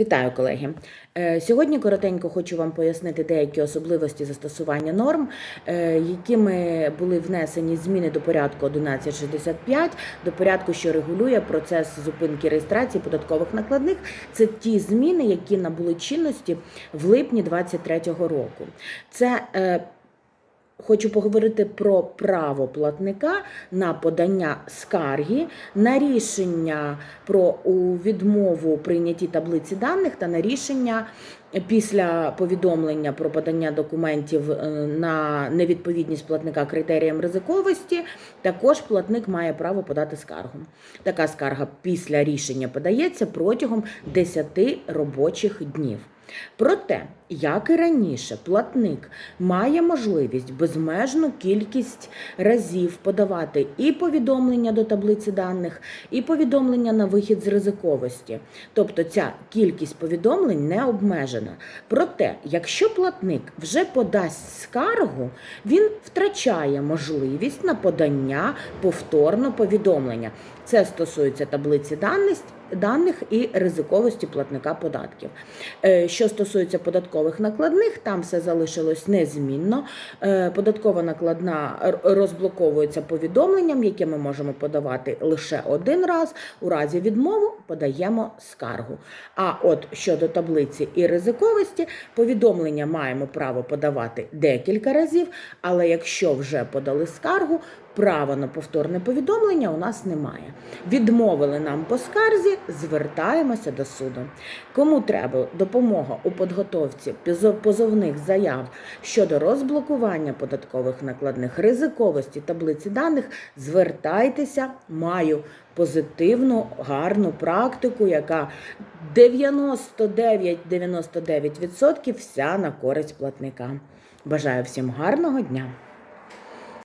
Вітаю, колеги. Е, Сьогодні коротенько хочу вам пояснити деякі особливості застосування норм, е, якими були внесені зміни до порядку 1165, до порядку, що регулює процес зупинки реєстрації податкових накладних. Це ті зміни, які набули чинності в липні 2023 року. Це е, Хочу поговорити про право платника на подання скарги, на рішення про відмову у прийнятті таблиці даних та на рішення після повідомлення про подання документів е, на невідповідність платника критеріям ризиковості. Також платник має право подати скаргу. Така скарга після рішення подається протягом 10 робочих днів. Проте, як і раніше, платник має можливість безмежну кількість разів подавати і повідомлення до таблиці даних, і повідомлення на вихід з ризиковості. Тобто ця кількість повідомлень не обмежена. Проте, якщо платник вже подасть скаргу, він втрачає можливість на подання повторно повідомлення. Це стосується таблиці даних, і ризиковості платника податків. Е, Що стосується податкових накладних, там все залишилось незмінно. Е, Податкова накладна розблоковується повідомленням, яке ми можемо подавати лише один раз. У разі відмови подаємо скаргу. А от щодо таблиці і ризиковості, повідомлення маємо право подавати декілька разів, але якщо вже подали скаргу, права на повторне повідомлення у нас немає. Відмовили нам по скарзі, звертаємося до суду. Кому треба допомога у підготовці позовних заяв щодо розблокування податкових накладних ризиковості таблиці даних, звертайтеся, маю позитивну, гарну практику, яка 99-99% вся на користь платника. Бажаю всім гарного дня!